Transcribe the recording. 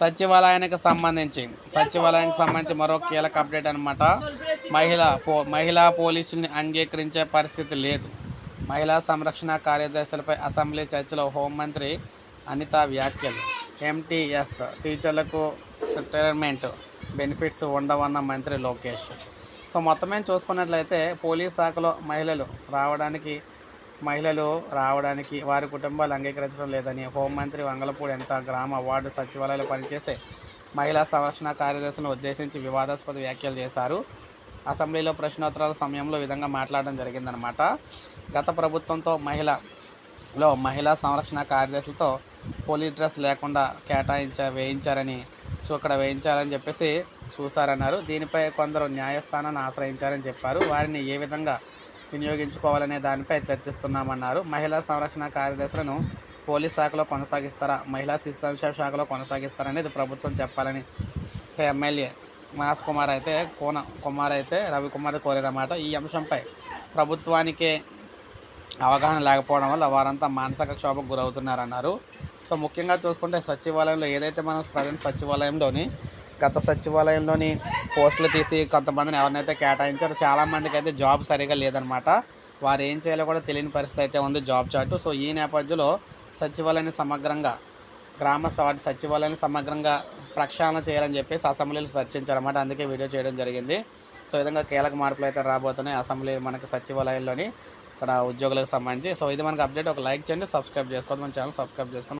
సచివాలయానికి సంబంధించి సచివాలయానికి సంబంధించి మరో కీలక అప్డేట్ అనమాట మహిళా పో మహిళా పోలీసుల్ని అంగీకరించే పరిస్థితి లేదు. మహిళా సంరక్షణ కార్యదర్శులపై అసెంబ్లీ చర్చలో హోంమంత్రి అనిత వ్యాఖ్యలు. ఎంటీఎస్ టీచర్లకు రిటైర్మెంట్ బెనిఫిట్స్ ఉండవన్న మంత్రి లోకేష్. సో మొత్తమే చూసుకున్నట్లయితే పోలీస్ శాఖలో మహిళలు రావడానికి మహిళలు రావడానికి వారి కుటుంబాలు అంగీకరించడం లేదని హోంమంత్రి వంగలపూడి ఎంత గ్రామ వార్డు సచివాలయాలు పనిచేసే మహిళా సంరక్షణ కార్యదర్శిని ఉద్దేశించి వివాదాస్పద వ్యాఖ్యలు చేశారు. అసెంబ్లీలో ప్రశ్నోత్తరాల సమయంలో విధంగా మాట్లాడడం జరిగిందనమాట గత ప్రభుత్వంతో మహిళలో మహిళా సంరక్షణ కార్యదర్శులతో పోలీస్ డ్రెస్ లేకుండా కేటాయించ వేయించారని సో అక్కడ వేయించారని చెప్పేసి చూశారన్నారు. దీనిపై కొందరు న్యాయస్థానాన్ని ఆశ్రయించారని చెప్పారు. వారిని ఏ విధంగా వినియోగించుకోవాలనే దానిపై చర్చిస్తున్నామన్నారు. మహిళా సంరక్షణ కార్యదర్శులను పోలీస్ శాఖలో కొనసాగిస్తారా? మహిళా శిశు సంక్షేమ శాఖలో కొనసాగిస్తారనేది ప్రభుత్వం చెప్పాలని ఎమ్మెల్యే మాస్ కుమార్ అయితే కోన కుమార్ అయితే రవికుమార్ కోరారన్నమాట ఈ అంశంపై ప్రభుత్వానికే అవగాహన లేకపోవడం వల్ల వారంతా మానసిక క్షోభకు గురవుతున్నారన్నారు. సో ముఖ్యంగా చూసుకుంటే సచివాలయంలో ఏదైతే మనం ప్రజెంట్ సచివాలయంలోని గత సచివాలయంలోని పోస్టులు తీసి కొంతమందిని ఎవరినైతే కేటాయించారో చాలామందికి అయితే జాబ్ సరిగా లేదనమాట వారు ఏం చేయాలో కూడా తెలియని పరిస్థితి అయితే ఉంది జాబ్ చాటు. సో ఈ నేపథ్యంలో సచివాలయాన్ని సమగ్రంగా గ్రామ వాటి సచివాలయాన్ని సమగ్రంగా ప్రక్షాళన చేయాలని చెప్పేసి అసెంబ్లీలో చర్చించారన్నమాట. అందుకే వీడియో చేయడం జరిగింది. సో ఈ విధంగా కీలక మార్పులు అయితే రాబోతున్నాయి అసెంబ్లీ మనకి సచివాలయంలోని ఇక్కడ ఉద్యోగులకు సంబంధించి. సో ఇది మనకి అప్డేట్. ఒక లైక్ చేయండి సబ్స్క్రైబ్ చేసుకోవద్దు మన ఛానల్ సబ్స్క్రైబ్ చేసుకోండి.